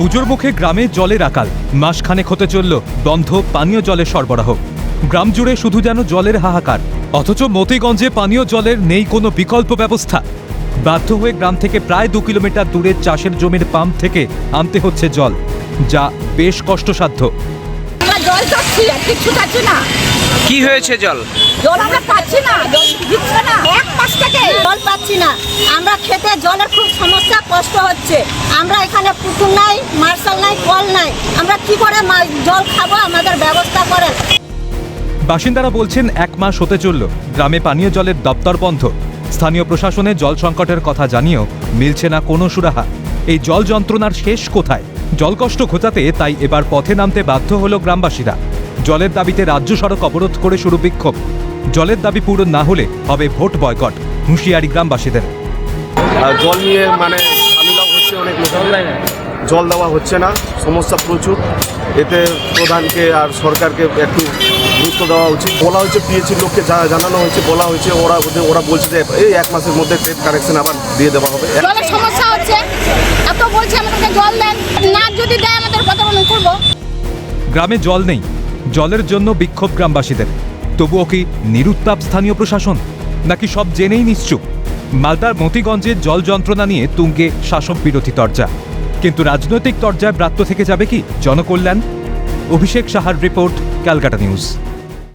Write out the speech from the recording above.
পুজোর মুখে গ্রামে জলের আকাল। মাসখানেক হতে চলল বন্ধ পানীয় জলের সরবরাহ। গ্রাম জুড়ে শুধু যেন জলের হাহাকার অথচ মতিগঞ্জে পানীয় জলের নেই কোনো বিকল্প ব্যবস্থা। বাধ্য হয়ে গ্রাম থেকে প্রায় দু কিলোমিটার দূরে চাষের জমির পাম্প থেকে আনতে হচ্ছে জল যা বেশ কষ্টসাধ্য। জল না। কি হয়েছে জল? জল আমরা পাচ্ছি না জল দিচ্ছে না। এক জল পাচ্ছি না। আমরা খেতে জলের খুব সমস্যা, কষ্ট হচ্ছে। আমরা এখানে পুকুর নাই, মার্শাল নাই, কল নাই। আমরা কি করে জল খাব? আমাদের ব্যবস্থা করেন। বাসিন্দারা বলছেন, এক মাস হতে চলল। গ্রামে পানীয় জলের দপ্তর বন্ধ। স্থানীয় প্রশাসনে জল সংকটের কথা জানিয়েও মিলছে না কোনো সুরাহা। এই জল যন্ত্রণার শেষ কোথায়? জলকষ্ট ঘোচাতে তাই এবার পথে নামতে বাধ্য হলো গ্রামবাসীরা। জলের দাবিতে রাজ্য সড়ক অবরোধ করে শুরু বিক্ষোভ। জলের দাবি পূরণ না হলে হবে ভোট বয়কট। হুঁশিয়ারি গ্রামবাসীদের। আর জল নিয়ে মানে হচ্ছে অনেক জল দেওয়া হচ্ছে না সমস্যা প্রচুর। এতে প্রধানকে আর সরকারকে একটু গুরুত্ব দেওয়া উচিত। বলা হয়েছে পিএইচির লোককে জানানো হয়েছে বলা হয়েছে ওরা ওদের ওরা বলছে যে এই এক মাসের মধ্যে টেপ কানেকশন আবার দিয়ে দেওয়া হবে। জলের সমস্যা হচ্ছে। এত বলছে আমাদেরকে জল দেন না যদি দেয় আমাদের কত মনে করব। গ্রামে জল নেই জলের জন্য বিক্ষোভ গ্রামবাসীদের। তবুও কি নিরুত্তাপ স্থানীয় প্রশাসন? নাকি সব জেনেই নিশ্চুপ? মালদার মতিগঞ্জের জল যন্ত্রণা নিয়ে তুঙ্গে শাসক বিরোধী তরজা। কিন্তু রাজনৈতিক তরজায় ব্রাত্য থেকে যাবে কি? জনকল্যাণ? অভিষেক সাহার রিপোর্ট, ক্যালকাটা নিউজ।